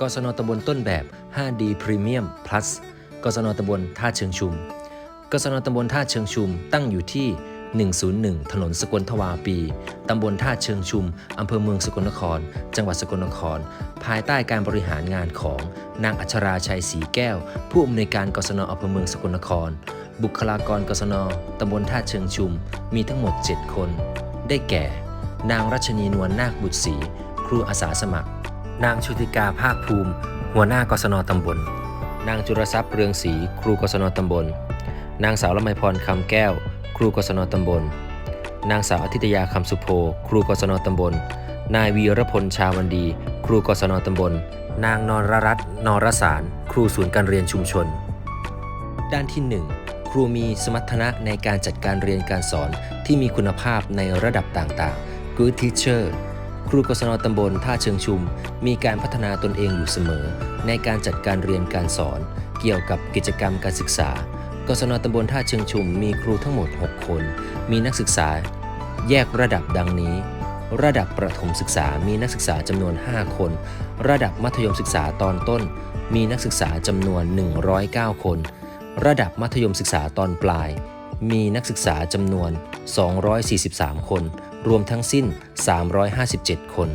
กศนตำบลต้นแบบ 5D Premium Plus กศนตำบลท่าเชิงชุม กศนตำบลท่าเชิงชุมตั้งอยู่ที่ 101 ถนนสกลทวาปี ตำบลท่าเชิงชุม อำเภอเมืองสกลนคร จังหวัดสกลนคร ภายใต้การบริหารงานของนางอัชราชัยศรีแก้ว ผู้อำนวยการกศนอำเภอเมืองสกลนคร บุคลากรกศนตำบลท่าเชิงชุม มีทั้งหมด 7 คน ได้แก่ นางรัชนีนวลนาคบุตรศรีครูอาสาสมัคร นางชุติกาภาคภูมิ หัวหน้ากศนตำบล นางจุรทรัพย์เรืองศรีครูกศนตำบล นางสาวละไมพรคำแก้ว ครูกศนตำบล นางสาวอธิตยาคำสุโพครูกศนตำบล นายวีรพลชาวันดี ครูกศนตำบล นางนรรัตน์นรสาร ครูศูนย์การเรียนชุมชน ด้านที่ 1 ครูมีสมรรถนะในการจัดการเรียนการสอนที่มีคุณภาพในระดับต่างๆ Good Teacher ครูกศนตำบลท่าเชิงชุม มีการพัฒนาตนเองอยู่เสมอ ในการจัดการเรียนการสอน เกี่ยวกับกิจกรรมการศึกษา กศนตำบลท่าเชิงชุม มีครูทั้งหมด 6 คน มีนักศึกษา แยกระดับดังนี้ ระดับประถมศึกษามีนักศึกษาจำนวน 5 คน ระดับมัธยมศึกษาตอนต้น มีนักศึกษาจำนวน 109 คน ระดับมัธยมศึกษาตอนปลายมีนักศึกษาจำนวน 243 คน รวมทั้งสิ้น 357 คน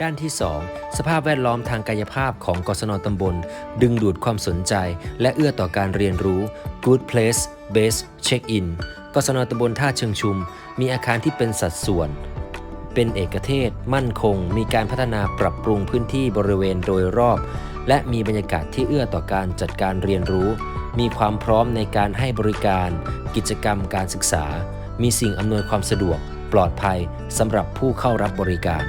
ด้านที่ 2 สภาพแวดล้อมทางกายภาพของกศนตำบล ดึงดูดความสนใจ และเอื้อต่อการเรียนรู้ Good Place Base Check-in กศนตำบลท่าเชิงชุม มีอาคารที่เป็นสัดส่วน เป็นเอกเทศ มั่นคง มีการพัฒนาปรับปรุงพื้นที่บริเวณโดยรอบ และมีบรรยากาศที่เอื้อต่อการจัดการเรียนรู้ มีความพร้อมในการให้บริการ กิจกรรมการศึกษา มีสิ่งอำนวยความสะดวก ปลอดภัยสำหรับผู้เข้ารับบริการ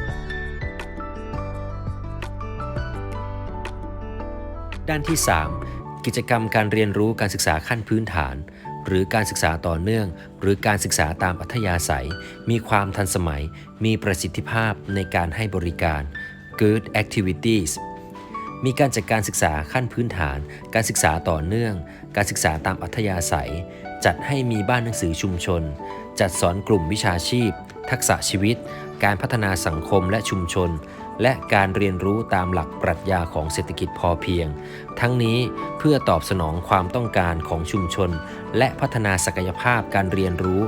ด้านที่ 3 กิจกรรมการเรียนรู้การศึกษาขั้นพื้นฐาน หรือการศึกษาต่อเนื่อง หรือการศึกษาตามอัธยาศัย มีความทันสมัย มีประสิทธิภาพในการให้บริการ Good Activities มีการจัดการศึกษาขั้นพื้นฐาน การศึกษาต่อเนื่อง การศึกษาตามอัธยาศัย จัดให้มีบ้านหนังสือชุมชน จัดสอนกลุ่มวิชาชีพ ทักษะชีวิต การพัฒนาสังคมและชุมชน และการเรียนรู้ตามหลักปรัชญาของเศรษฐกิจพอเพียง ทั้งนี้เพื่อตอบสนองความต้องการของชุมชน และพัฒนาศักยภาพการเรียนรู้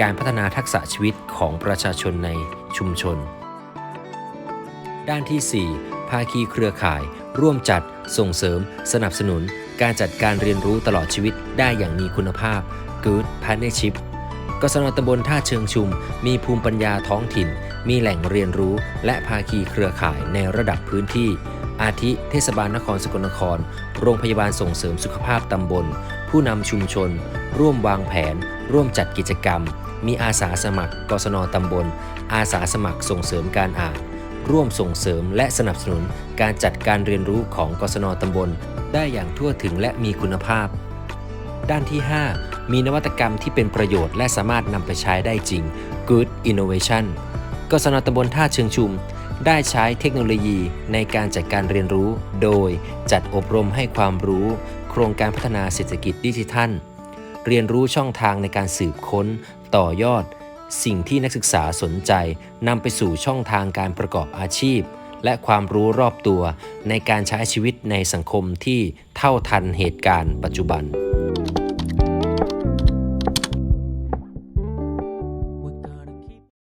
การพัฒนาทักษะชีวิตของประชาชนในชุมชน ด้านที่ 4 ภาคีเครือข่าย ร่วมจัด ส่งเสริม สนับสนุน การจัดการเรียนรู้ตลอดชีวิตได้อย่างมีคุณภาพ Good Partnership กศนตำบลท่าเชิงชุม มีภูมิปัญญาท้องถิ่น มีแหล่งเรียนรู้ และภาคีเครือข่ายในระดับพื้นที่ อาทิเทศบาลนครสกลนคร โรงพยาบาลส่งเสริมสุขภาพตำบล ผู้นำชุมชน ร่วมวางแผน ร่วมจัดกิจกรรม มีอาสาสมัครกศนตำบล อาสาสมัครส่งเสริมการอ่าน ร่วมส่งเสริมและสนับสนุนการจัดการเรียนรู้ของกศนตำบล ได้อย่างทั่วถึงและมีคุณภาพ ด้านที่ 5 มีนวัตกรรมที่เป็นประโยชน์และสามารถนำไปใช้ได้จริง Good Innovation กศนตำบลท่าเชิงชุม ได้ใช้เทคโนโลยีในการจัดการเรียนรู้ โดยจัดอบรมให้ความรู้ โครงการพัฒนาเศรษฐกิจดิจิทัล เรียนรู้ช่องทางในการสืบค้น ต่อยอด สิ่งที่นักศึกษาสนใจนำไปสู่ช่องทางการประกอบอาชีพ และความรู้รอบตัวในการใช้ชีวิตในสังคมที่เท่าทันเหตุการณ์ปัจจุบัน